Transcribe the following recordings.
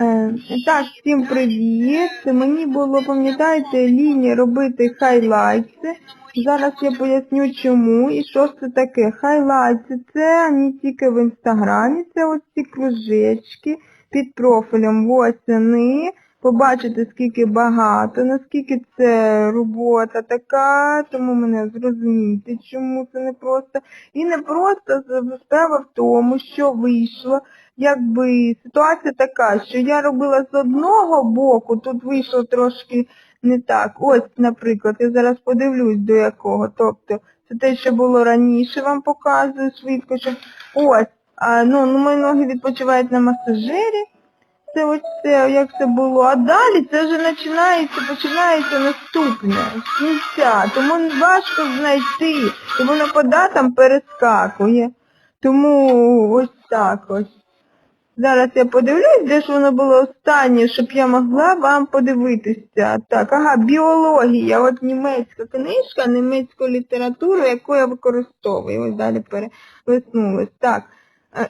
Е, так, всім привіт. Мені було, пам'ятаєте, лінії робити хайлайти. Зараз я поясню чому і що це таке. Хайлайти це не тільки в інстаграмі, це ось ці кружечки під профілем. Ось вони. Побачите, скільки багато, наскільки це робота така, тому мене зрозумієте, чому це не просто. І не просто справа в тому, що вийшло, якби ситуація така, що я робила з одного боку, тут вийшло трошки не так. Ось, наприклад, я зараз подивлюсь до якого. Тобто, це те, що було раніше, вам показую швидко, що ось, а, ну, ну мої ноги відпочивають на масажері це ось це, як це було, а далі це вже починається, починається наступне, з кінця, тому важко знайти, і воно по датам перескакує. Тому ось так ось. Зараз я подивлюсь, де ж воно було останнє, щоб я могла вам подивитися. Так, ага, біологія, от німецька книжка, німецьку літературу, яку я використовую. Ось далі перелиснулась. Так.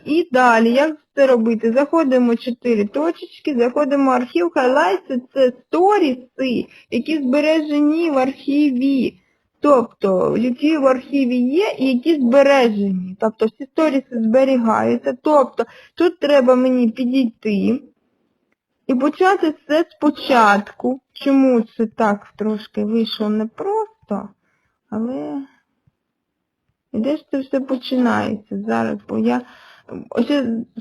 І далі, як це робити? Заходимо чотири точечки, заходимо в архів, хайлайти це сторіси, які збережені в архіві. Тобто, які в архіві є і які збережені. Тобто всі сторіси зберігаються. Тобто, тут треба мені підійти і почати все спочатку. Чому це так трошки вийшло непросто, але... І де ж це все починається зараз, бо я ось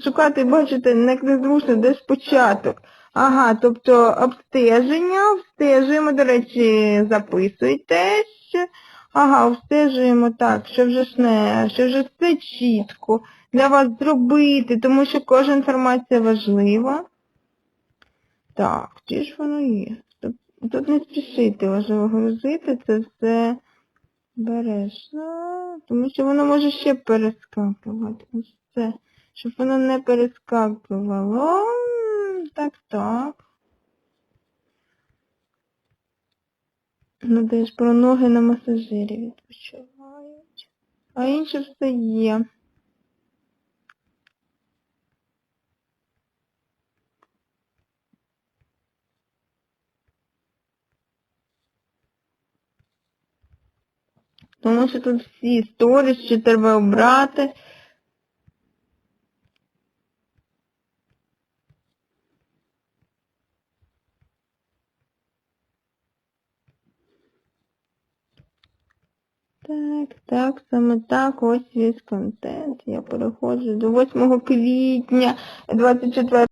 шукати, бачите, не незручно, де ж початок. Ага, тобто обстеження, обстежуємо, до речі, записуйте. ще. Ага, обстежуємо так, що вже ж не, що вже все чітко для вас зробити, тому що кожна інформація важлива. Так, чи ж воно є? Тут, не спішити важливо грузити, це все бережно, тому що воно може ще перескакувати. Це, щоб воно не перескакувало. Так, так. Ну, про ноги на масажирі відпочивають. А інше все є. Тому що тут всі сторіс, що треба обрати. Так, так, саме так, ось весь контент. Я переходжу до 8 квітня 24